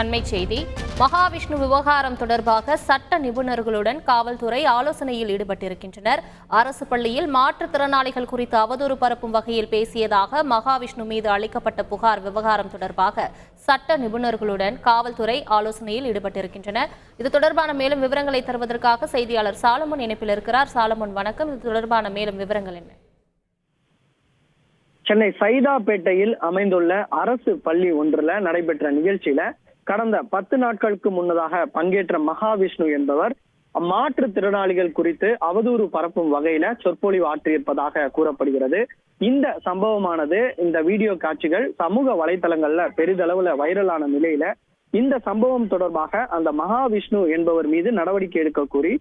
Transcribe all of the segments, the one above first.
அண்மை செய்தி. மகாவிஷ்ணு விவகாரம் தொடர்பாக சட்ட நிபுணர்களுடன் காவல்துறை ஆலோசனையில் ஈடுபட்டிருக்கின்றனர். அரசு பள்ளியில் மாற்றுத்திறனாளிகள் குறித்து அவதூறு பரப்பும் வகையில் பேசியதாக மகாவிஷ்ணு மீது அளிக்கப்பட்ட புகார் விவகாரம் தொடர்பாக சட்ட நிபுணர்களுடன் காவல்துறை ஆலோசனையில் ஈடுபட்டிருக்கின்றனர். இது தொடர்பான மேலும் விவரங்களை தருவதற்காக செய்தியாளர் சாலமன் இணைப்பில் இருக்கிறார். சாலமன் வணக்கம். இது தொடர்பான மேலும் விவரங்கள் என்ன? சென்னை சைதாப்பேட்டையில் அமைந்துள்ள அரசு பள்ளி ஒன்றுல நடைபெற்ற நிகழ்ச்சியில கடந்த பத்து நாட்களுக்கு முன்னதாக பங்கேற்ற மகாவிஷ்ணு என்பவர் மாற்றுத்திறனாளிகள் குறித்து அவதூறு பரப்பும் வகையில சொற்பொழிவு ஆற்றியிருப்பதாக கூறப்படுகிறது. இந்த சம்பவமானது இந்த வீடியோ காட்சிகள் சமூக வலைதளங்கள்ல பெரிதளவுல வைரலான நிலையில இந்த சம்பவம் தொடர்பாக அந்த மகாவிஷ்ணு என்பவர் மீது நடவடிக்கை எடுக்க கோரி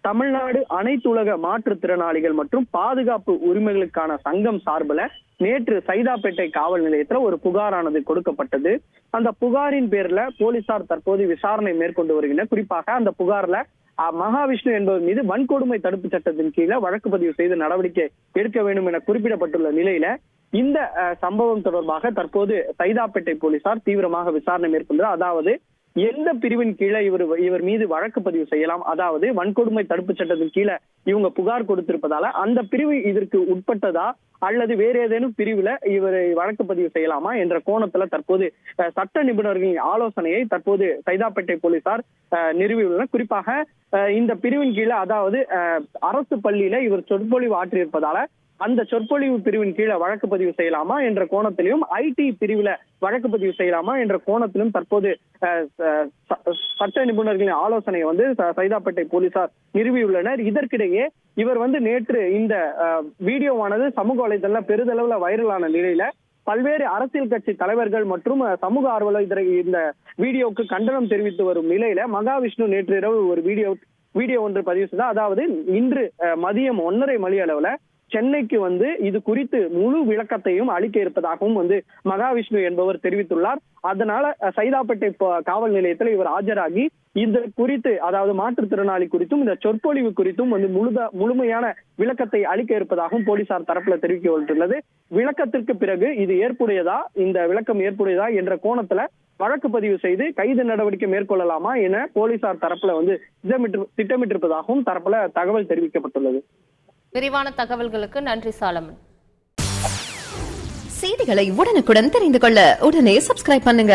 தமிழ்நாடு அனைத்துலக மாற்றுத்திறனாளிகள் மற்றும் பாதுகாப்பு உரிமைகளுக்கான சங்கம் சார்பில் நேற்று சைதாப்பேட்டை காவல் நிலையத்துல ஒரு புகாரானது கொடுக்கப்பட்டது. அந்த புகாரின் பேர்ல போலீசார் தற்போது விசாரணை மேற்கொண்டு வருகின்றனர் குறிப்பாக அந்த புகார்ல மகாவிஷ்ணு என்பவர் மீது வன்கொடுமை தடுப்பு சட்டத்தின் கீழே வழக்கு பதிவு செய்து நடவடிக்கை எடுக்க வேண்டும் என குறிப்பிடப்பட்டுள்ள நிலையில இந்த சம்பவம் தொடர்பாக தற்போது சைதாப்பேட்டை போலீசார் தீவிரமாக விசாரணை மேற்கொண்டு அதாவது எந்த பிரிவின் கீழே இவர் இவர் மீது வழக்கு பதிவு செய்யலாம்? அதாவது வன்கொடுமை தடுப்பு சட்டத்தின் கீழே இவங்க புகார் கொடுத்திருப்பதால அந்த பிரிவு இதற்கு உட்பட்டதா? அல்லது வேற ஏதேனும் பிரிவுல இவர் வழக்கு பதிவு செய்யலாமா என்ற கோணத்துல தற்போது சட்ட நிபுணர்களின் ஆலோசனையை தற்போது சைதாப்பேட்டை போலீசார் அஹ், நிறுவியுள்ளனர். குறிப்பாக அஹ், இந்த பிரிவின் கீழே அதாவது அஹ், அரசு பள்ளியில இவர் சொற்பொழிவு ஆற்றியிருப்பதால அந்த சொற்பொழிவு பிரிவின் கீழே வழக்கு பதிவு செய்யலாமா என்ற கோணத்திலும் ஐடி பிரிவுல வழக்கு பதிவு செய்யலாமா என்ற கோணத்திலும் தற்போது அஹ், சட்ட நிபுணர்களின் ஆலோசனையை வந்து சைதாப்பேட்டை போலீசார் நிறுவியுள்ளனர். இதற்கிடையே இவர் வந்து நேற்று இந்த வீடியோவானது சமூக வலைதள பெரிதளவுல வைரலான நிலையில பல்வேறு அரசியல் கட்சி தலைவர்கள் மற்றும் சமூக ஆர்வலர் இந்த வீடியோவுக்கு கண்டனம் தெரிவித்து வரும் நிலையில மகாவிஷ்ணு நேற்று இரவு ஒரு வீடியோ வீடியோ ஒன்று பதிவு செய்தார். அதாவது இன்று அஹ், மதியம் ஒன்னரை மணி அளவுல சென்னைக்கு வந்து இது குறித்து முழு விளக்கத்தையும் அளிக்க இருப்பதாகவும் வந்து மகாவிஷ்ணு என்பவர் தெரிவித்துள்ளார். அதனால சைதாப்பேட்டை காவல் நிலையத்தில் இவர் ஆஜராகி இது குறித்து அதாவது மாற்றுத்திறனாளி குறித்தும் இந்த சொற்பொழிவு குறித்தும் வந்து முழுத முழுமையான விளக்கத்தை அளிக்க இருப்பதாகவும் போலீசார் தரப்புல தெரிவிக்கப்பட்டுள்ளது. விளக்கத்திற்கு பிறகு இது ஏற்புடையதா இந்த விளக்கம் ஏற்புடையதா என்ற கோணத்துல வழக்கு பதிவு செய்து கைது நடவடிக்கை மேற்கொள்ளலாமா என போலீசார் தரப்புல வந்து திட்டமிட்டு திட்டமிட்டிருப்பதாகவும் தரப்புல தகவல் தெரிவிக்கப்பட்டுள்ளது. விரிவான தகவல்களுக்கு நன்றி சாலமன். செய்திகளை உடனுக்குடன் தெரிந்து கொள்ள உடனே சப்ஸ்கிரைப் பண்ணுங்க.